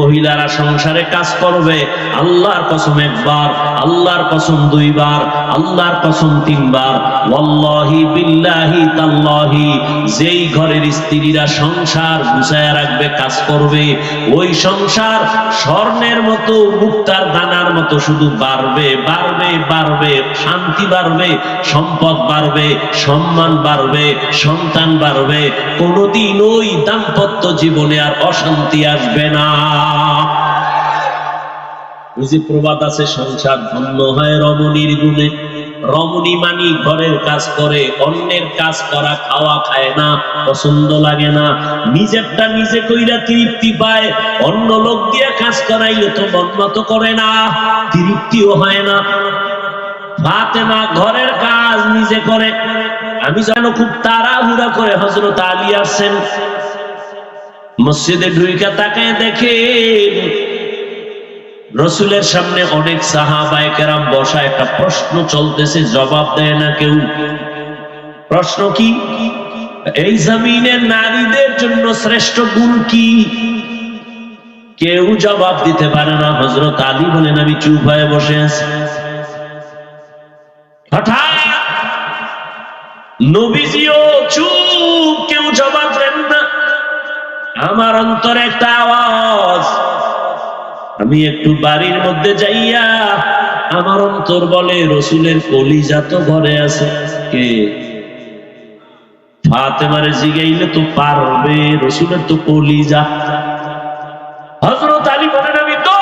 মহিলারা সংসারে কাজ করবে, আল্লাহর কসম একবার, আল্লাহর কসম দুইবার, আল্লাহর কসম তিনবার। ওয়াল্লাহি বিল্লাহি তাল্লাহি, যেই ঘরের স্ত্রীরা সংসার গুছায়া রাখবে, কাজ করবে, ওই সংসার স্বর্ণের মতো, মুক্তার দানার মতো শুধু বাড়বে বাড়বে বাড়বে, শান্তি বাড়বে, সম্পদ বাড়বে, সম্মান বাড়বে, সন্তান বাড়বে, কোনোদিন ওই দাম্পত্য জীবনে আর অশান্তি আসবে না। যে প্রবাদ আছে, সংসার ধন্য হয় রমণীর গুণে। রমণী মানি ঘরের কাজ করে, অন্যের কাজ করা, খাওয়া খায় না, পছন্দ লাগে না। নিজেরটা নিজে কইরা তৃপ্তি পায়, অন্য লোক দিয়ে কাজ করাইলে তো মত করে না, তৃপ্তিও হয় না। ফাতেমা ঘরের কাজ নিজে করে। আমি যেন খুব তাড়াহুড়া করে হজরত আলী আসছেন। মসজিদে ঢুইকা তাকায় দেখে রসুলের সামনে অনেক সাহাবায় কেরাম বসা একটা প্রশ্ন চলতেছে, জবাব দেয় না কেউ। প্রশ্ন কি? এই জমিনের নারীদের জন্য শ্রেষ্ঠ গুণ কি? কেউ জবাব দিতে পারে না। হজরত আলী বলেন, আমি চুপ হয়ে বসে আছি। হঠাৎ নবীজিও চুপ অন্তরে একটা আওয়াজ। আমি একটু বাড়ির মধ্যে যাইয়া আমার অন্তর বলে, রসুলের কলিজা তো ঘরে আছে। কে? ফাতেমারে জিগাইলে তো পারবে, রসুলের তো কলিজা। হজরত আলী বলেন, আমি তো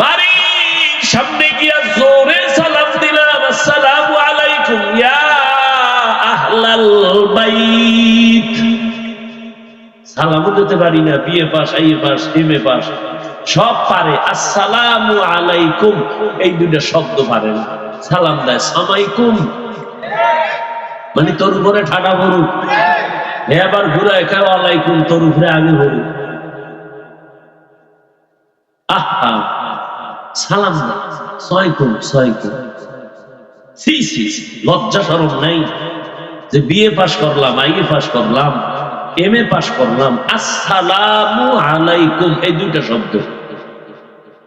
বাড়ির সামনে গিয়া জোরে সালাম দিলাম, আসসালামু আলাইকুম ইয়া আহলাল বাইত। সালামও দিতে পারি না, বিয়ে পাস আইয়ে পাস এমএ পাস সব পারে। আসসালামু আলাইকুম। এই দুইটা শব্দ পারে না। সালাম দেয় সামাইকুম মানে তোর উপরে ঠাডা ভরুক এ আবার ঘুরায় খাও আলাইকুম তোর উপরে আগে ভরুক আহা। সালাম না ছয়কুম ছয়কুম সি সি লজ্জা সরম নাই। যে বিয়ে পাশ করলাম আইএ পাশ করলাম। এম এ পাশ করলাম। আসসালামু আলাইকুম, এই দুইটা শব্দ।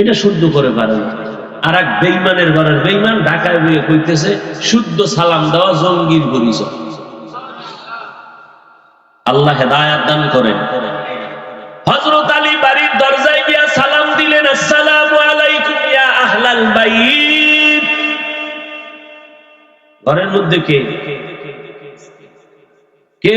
এটা শুদ্ধ করে পারে না আর এক বেইমানের ঘরের বেইমান ঢাকায় বইয়ে কইতেছে, শুদ্ধ সালাম দেওয়া জঙ্গির পরিচয়। আল্লাহ হেদায়াত দান করেন। হযরত আলী বাড়ির দরজায় গিয়া সালাম দিলেন, আসসালামু আলাইকুম ইয়া আহলাল বাইত। ঘরের মধ্যে কে? কে?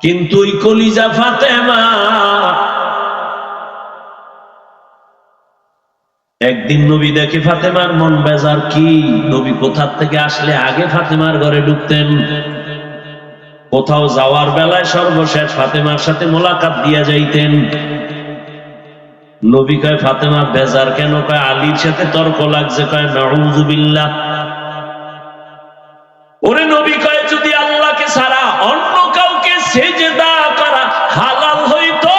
কিন্তু ওই কলিজা ফাতেমা একদিন নবী দেখে ফাতেমার মন বেজার কি? নবী কোথার থেকে আসলে আগে ফাতেমার ঘরে ঢুকতেন? কোথাও যাওয়ার বেলায় সর্বশেষ ফাতেমার সাথে মোলাকাত দিয়া যাইতেন। নবী কয়, ফাতেমা, বেজার কেন? কয়, আলীর সাথে তর্ক লাগছে। কয় নাউজুবিল্লাহ ওরে নবী কয় যদি আল্লাহকে ছাড়া অন্য কাউকে সেজদা করা হালাল হইতো।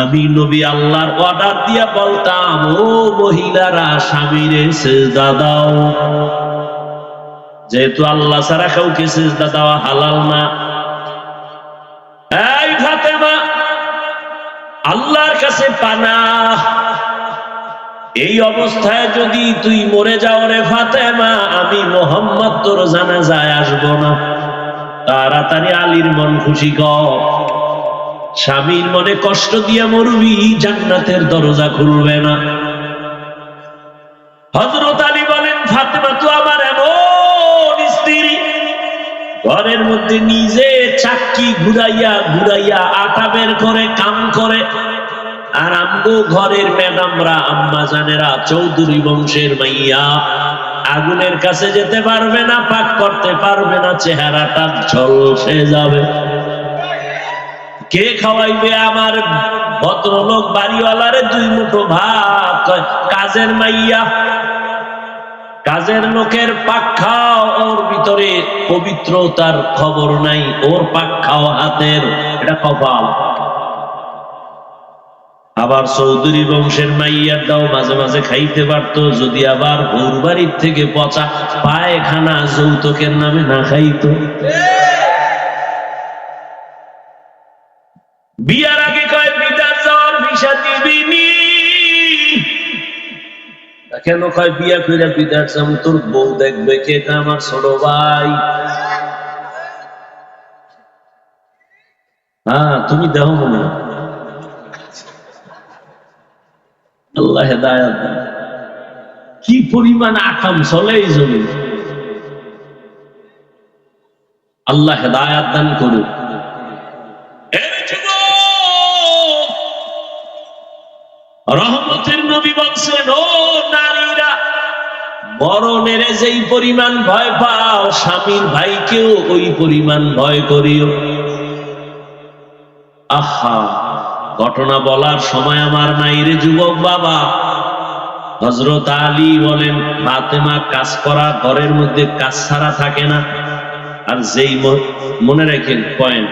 আমি নবী আল্লাহর অর্ডার দিয়া বলতাম, ও মহিলারা, স্বামীরে সেজদা দাও। যেহেতু আল্লাহ ছাড়া কাউকে সেজদা দেওয়া হালাল না। এই ফাতেমা, আল্লাহর কাছে পানা। এই অবস্থায় যদি তুই মরে যাও রে ফাতেমা, আমি মোহাম্মদ তোর জানা যায় আসব না। তাড়াতাড়ি আলীর মন খুশি কর। স্বামীর মনে কষ্ট দিয়ে মরবি, জান্নাতের দরজা খুলবে না। হজরত আলী বলেন, ফাতেমা তো আমার এমন স্ত্রী। ঘরের মধ্যে নিজে চাক্কি ঘুরাইয়া ঘুরাইয়া আটা বের করে, কাম করে আর আমগো ঘরের ম্যাডামরা আম্মা জানেরা, চৌধুরী বংশের মাইয়া, আগুনের কাছে যেতে পারবে না, পাক করতে পারবে না, চেহারাটা ঝলসে যাবে। কে খাওয়াইবে আমার ভদ্রলোক বাড়িওয়ালারে দুই মুঠো ভাত? কাজের মাইয়া, কাজের লোকের পাক খাও, ওর ভিতরে পবিত্রতার খবর নাই, ওর পাক খাও হাতের, এটা কপাল। আবার চৌধুরী বংশের মাইয়ারটাও মাঝে মাঝে খাইতে পারতো, যদি আবার ওর বাড়ির থেকে পচা পায়খানা যৌতুকের নামে না খাইতো। বিয়ার আগে কয় বিদার যাওয়ার ভিসা দিবিনি কেন কয় বিয়া কইরা বিদার যাম তোর বউ দেখবে কে আমার ছোট ভাই? হ্যাঁ তুমি দেখো মনে হয়। আল্লাহ হেদায়াত। কি পরিমাণ আকাম চলে আল্লাহ হেদায়াত দান যুবক, রহমতের নবী বলছেন ও নারীরা মরণের যেই পরিমাণ ভয় পাও স্বামীর ভাইকেও ওই পরিমাণ ভয় করিও। আহা ঘটনা বলার সময় আমার নাই রে যুবক বাবা। হজরত আলী বলেন, ফাতেমা কাজ করা ঘরের মধ্যে কাজ ছাড়া থাকে না। আর যেই মনে রাখেন পয়েন্ট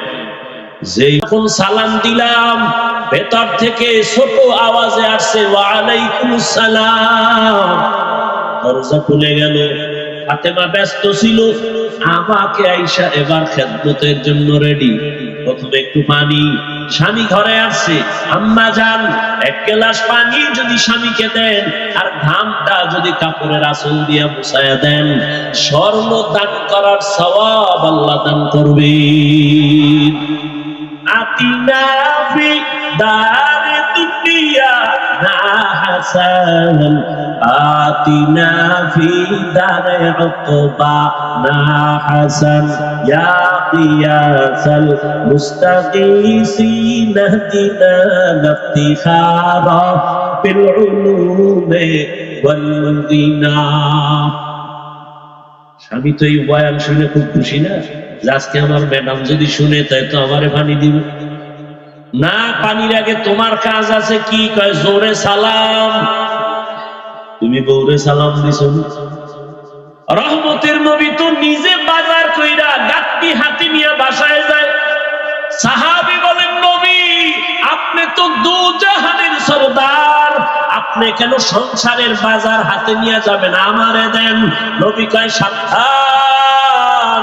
যেই যখন সালাম দিলাম, ভেতর থেকে ছোট আওয়াজে আসছে, ওয়ালাইকুম সালাম। দরজা খুলে গেল। ফাতেমা ব্যস্ত ছিল। আমাকে আইসা এবার খেদমতের জন্য রেডি প্রথমে একটু পানি। স্বামী ঘরে আসছে, আম্মা যান, এক গ্লাস পানি যদি স্বামীকে দেন, আর ঘামটা যদি কাপড়ের আসল দিয়া মুছায়া দেন, স্বর্ণ দান করার সওয়াব আল্লাহ দান করবে। আতিনা ফি দার দুনিয়া না হাসান আতিনা ফি দার উকবা না হাসান। ইয়া মুস্তাগীসিন দিনা নাফতিখারা বিল উলুমে ওয়াল স্বামী তো এই বয়ান শুনে খুব খুশি না? আজকে আমার ম্যাডাম যদি শুনে, তাই তো আমারে পানি দিব। না, পানির আগে তোমার কাজ আছে কি? কয়, জোরে সালাম। তুমি বৌরে সালাম দিছ রহমতের নবী তো নিজে গাত্তি হাতি নিয়ে বাসায় যায় সাহাবি বলেন, নবী, আপনি তো দু জাহানের সরদার। আপনি কেন সংসারের বাজার হাতে নিয়ে যাবেন? আমারে দেন। নবী কয়, সাবধান।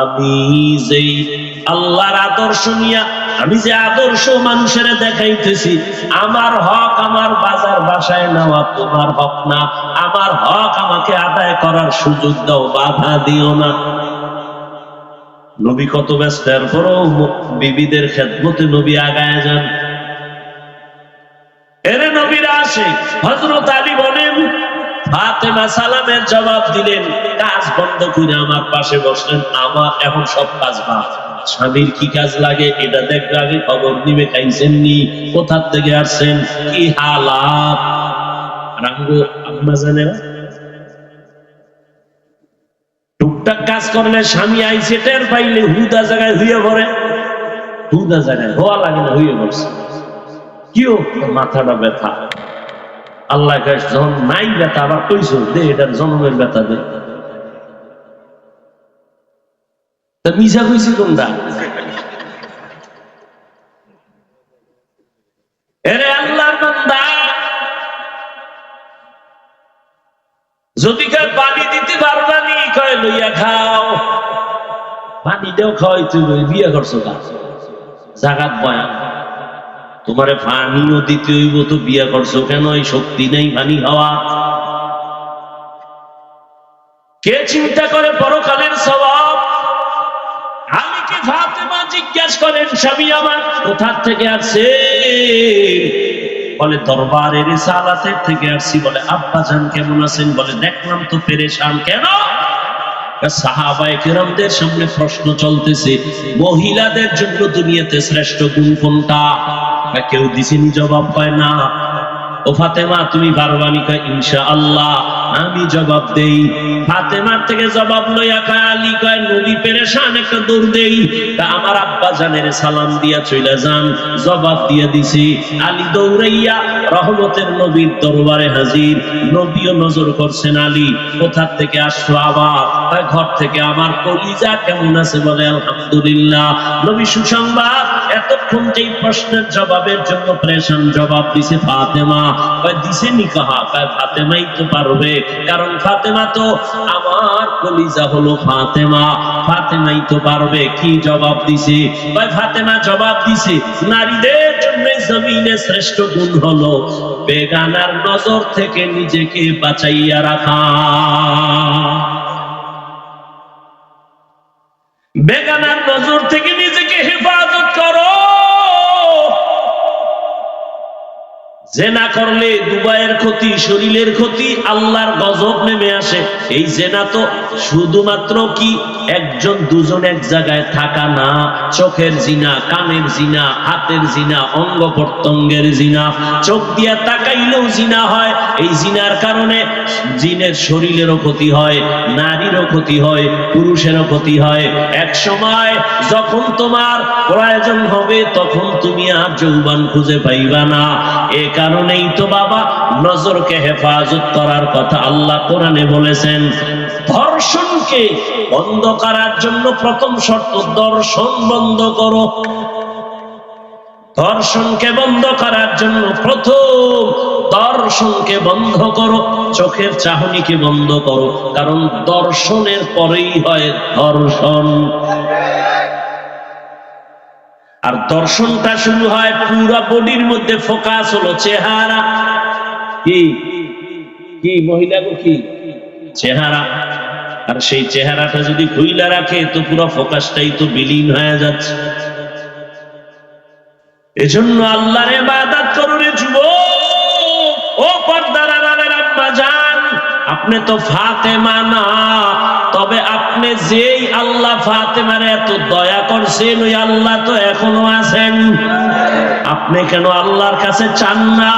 আমি যেই আল্লাহর আদর্শ নিয়া, আমি যে আদর্শ মানুষের দেখাইতেছি, আমার হক আমার বাজার বাসায় নেওয়া তোমার হক না। আমার হক আমাকে আদায় করার সুযোগ দাও, বাধা দিও না। নবী কত ব্যস্ত এরপরও বিবিদের খেদমতে নবী আগায় যান। এরে নবীরা আসে হজরত আলী বলেন সালামের জবাব দিলেন, কাজ বন্ধ করে আমার পাশে বসলেন, আমার এখন সব কাজ বাদ। স্বামীর কি কাজ লাগে এটা দেখবে আগে খবর নিবে খাইছেন নি কোথার থেকে আসছেন, কি হালাত? রাঙ্গো আম্মা টুকটাক কাজ করলে স্বামী আইসে টের পাইলে হুদা জায়গায় হইয়া পড়ে। হুদা জায়গায় হওয়া লাগে না হইয়া পড়ছে। কিও? মাথাটা ব্যথা। আল্লাহ যখন নাই ব্যথা, আবার কইছো, দে এটার জন্মের ব্যথা দে। মিশা কইছি বান্দা! যদি কয় পানি দিতে পারবা কয় লইয়া খাও। পানি দেও খাওয়াই তুমি বিয়ে করছ জাগাত বয়ান তোমারে পানিও দিতে হইব, তো বিয়া করছ কেন? এই শক্তি নেই পানি খাওয়া কে চিন্তা করে পরকালের স্বভাব আলীকে ফাতেমা জিজ্ঞেস করেন, স্বামী আমার কোথার থেকে আসছে? বলে, দরবারের সালাতের থেকে আসছি। বলে আব্বা জান কেমন আছেন? বলে, দেখলাম তো পেরেশান। কেন? সাহাবায়ে কেরামদের সামনে প্রশ্ন চলতেছে, মহিলাদের জন্য দুনিয়াতে শ্রেষ্ঠ গুণ কোনটা? কেউ দিছেনি জবাব পায় না। ও ফাতেমা, তুমি বারবানিকা ইনশা আল্লাহ আমি জবাব দেই ফাতেমার থেকে জবাব লইয়া আলী কয়, নবী পেরেশান, একটা দৌড় দেই। তা আমার আব্বা জানের সালাম দিয়া চইলা যান, জবাব দিয়া দিছি, আলী দৌড়াইয়া রহমতের নবীর দরবারে হাজির, নবীও নজর করছেন আলী কোথা থেকে আসছো আবার? ঘর থেকে আমার কলিজা কেমন আছে? বলে, আলহামদুলিল্লাহ। নবী সুসংবাদ, এতক্ষণ যেই প্রশ্নের জবাবের জন্য প্রেশান জবাব দিছে ফাতেমা। কয় দিছে নি কাহা? কয়, ফাতেমাই তো পারবে। কারণ ফাতেমা তো আমার কলিজা হলো ফাতেমা। ফাতেমাই তো পারবে, কি জবাব দিছে? ভাই, ফাতেমা জবাব দিছে, নারীদের জন্য জমিনে শ্রেষ্ঠ গুণ হলো বেগানার নজর থেকে নিজেকে বাঁচাইয়া রাখা। জেনা করলে দুবাইয়ের ক্ষতি, শরীরের ক্ষতি, আল্লাহর গজব নেমে আসে। এই জেনা তো শুধুমাত্র কি একজন, দুজন এক জায়গায় থাকা না, চোখের জিনা, কানের জিনা, হাতের জিনা, অঙ্গ প্রত্যঙ্গের জিনা, চোখ দিয়া তাকাইলেও জিনা হয়। এই জিনার কারণে জিনের শরীরেরও ক্ষতি হয়, নারীরও ক্ষতি হয়, পুরুষেরও ক্ষতি হয়। এক সময় যখন তোমার প্রয়োজন হবে, তখন তুমি আর যৌবন খুঁজে পাইবা না। এ কারণেই তো বাবা? নজরকে হেফাজত করার কথা আল্লাহ কোরআনে বলেছেন। ধর্ষণকে বন্ধ করার জন্য প্রথম শর্ত, দর্শন বন্ধ করো। দর্শনকে বন্ধ করার জন্য প্রথম দর্শনকে বন্ধ করো, চোখের চাহনিকে বন্ধ করো, কারণ দর্শনের পরেই হয় ধর্ষণ। আর দর্শনটা শুরু হয় পুরো বডির মধ্যে ফোকাস হলো চেহারা। কি? কি মহিলা কি? চেহারা। আর সেই চেহারাটা যদি খুইলা রাখে, তো পুরো ফোকাসটাই তো বিলীন হয়ে যাচ্ছে। এজন্য আল্লাহর ইবাদত করুন যুব ও পর্দার আড়ালের আব্বা জান, আপনি তো ফাতেমা না। তবে আপনি যেই আল্লাহ ফাতেমার এত দয়া করছেন, ওই আল্লাহ তো এখনও আছেন। আপনি কেন আল্লাহর কাছে চান না?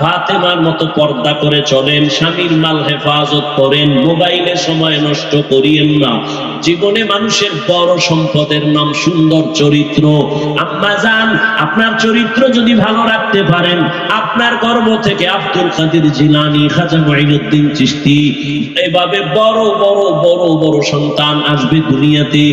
ফাতেমার মতো পর্দা করে চলেন, স্বামীর মাল হেফাজত করেন মোবাইলে সময় নষ্ট করিয়েন না। জীবনে মানুষের বড় সম্পদের নাম সুন্দর চরিত্র। আম্মা যান আপনার চরিত্র যদি ভালো রাখতে পারেন, আপনার গর্ব থেকে আব্দুল কাদের জিলানি, খাজা মাইনুদ্দিন চিশতি, এভাবে বড় বড় বড় বড় সন্তান আসবে দুনিয়াতে।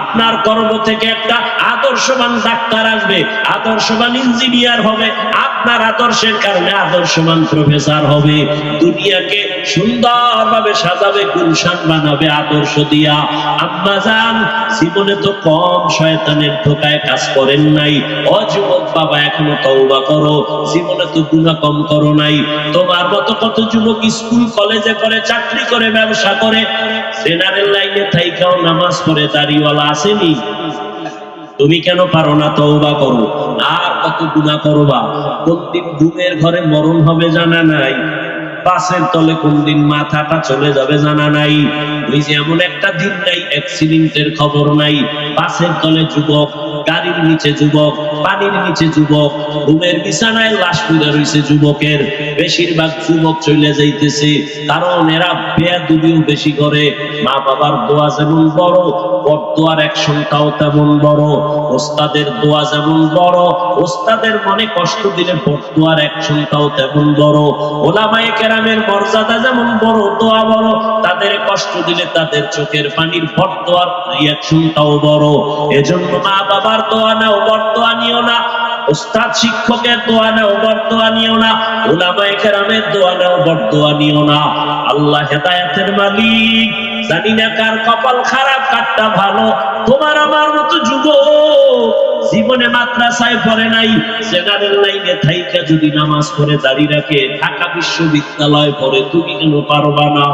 আপনার গর্ব থেকে একটা আদর্শবান ডাক্তার আসবে, আদর্শবান ইঞ্জিনিয়ার হবে। আপনার আদর্শের কারণে আদর্শবান প্রফেসর হবে। দুনিয়াকে সুন্দরভাবে সাজাবে, গুলশান বানাবে, আদর্শ দিয়া। আম্মা যান জীবনে তো কম শয়তানের ধোকায় কাজ করেন নাই। অযুবক বাবা, এখনও তওবা করো। জীবনে তো গুনাহ কম করো নাই। তোমার মতো কত যুবক স্কুল, কলেজে করে, চাকরি করে, ব্যবসা করে। জেনারেল লাইনে থাইকাও নামাজ পড়ে, দাড়িওয়ালা আসেনি। তুমি কেন পারো না তওবা করো? আর কত গুণা করো বা প্রত্যেক ঘুমের ঘরে মরণ হবে জানা নাই। পাশের তলে কোন দিন মাথাটা চলে যাবে জানা নাই। ওই যে এমন একটা দিন নাই অ্যাক্সিডেন্টের খবর নাই। তলে যুবক, গাড়ির নিচে যুবক, পানির নিচে যুবক, ঘুমের বিছানায় লাশ পুড়ে রয়েছে যুবকের। বেশিরভাগ যুবক চলে যাইতেছে, কারণ এরা বেয়াদুবিও বেশি করে। মা বাবার দোয়া যেমন বড় বড়দোয়ার অ্যাকশনটাও তেমন বড়। ওস্তাদের দোয়া যেমন বড়, ওস্তাদের মনে কষ্ট দিলে বড়দোয়ার অ্যাকশনটাও তেমন বড়। ওলামায়ে কেরামের মর্যাদা যেমন বড়, দোয়া বড়, তাদের কষ্ট দিলে তাদের চোখের পানির বড়দোয়ার রিয়াকশনটাও বড়। এজন্য মা বাবার দোয়া নাও বড়দোয়া নিও না। ওস্তাদ শিক্ষকের দোয়া নাও না। কেরামের দোয়া নাও না। আল্লাহ হেদায়েতের মালিক। জানি না কার কপাল খারাপ, কারটা ভালো। তোমার আমার মতো যুবক। জীবনে মাদ্রাসায় পড়ে নাই জেনারেল লাইনে থাইকা যদি নামাজ পড়ে দাঁড়িয়ে রাখে, ঢাকা বিশ্ববিদ্যালয় পড়ে, তুমি কেন পারবা না?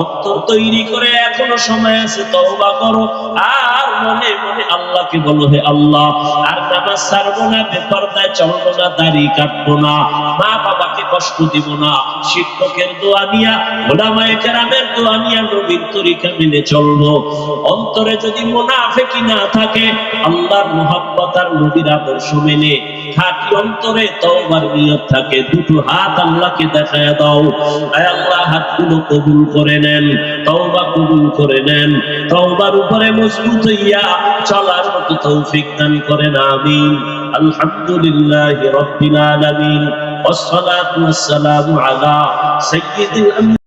অন্তর তৈরি করে এখনও সময় আছে, তওবা করো। আর মনে মনে আল্লাহকে বলো, হে আল্লাহ, আর নামাজ ছাড়বো না, বেপরদায় চলবো না, দাড়ি কাটবো না। মা বাবাকে কষ্ট দিব না। শিক্ষকের দোয়া নিয়া, ওলামায়ে কেরামের দোয়া নিয়া নবীর তরিকা মেনে চলবো। অন্তরে যদি মুনাফিকি না থাকে, আল্লাহর মোহাব্বত আর নবীর আদর্শ মেনে। থাকি অন্তরে তওবার নিয়ত থাকে, দুটো হাত আল্লাহকে দেখায় দাও। আয় আল্লাহ, হাতগুলো কবুল করে নেন, তওবা কবুল করে নেন। তওবার উপরে মজবুত হইয়া চলার মতো তৌফিক দান করেন, আমিন। আলহামদুলিল্লাহ রাব্বিল আলামিন। والصلاة والسلام على سيد الأنبياء.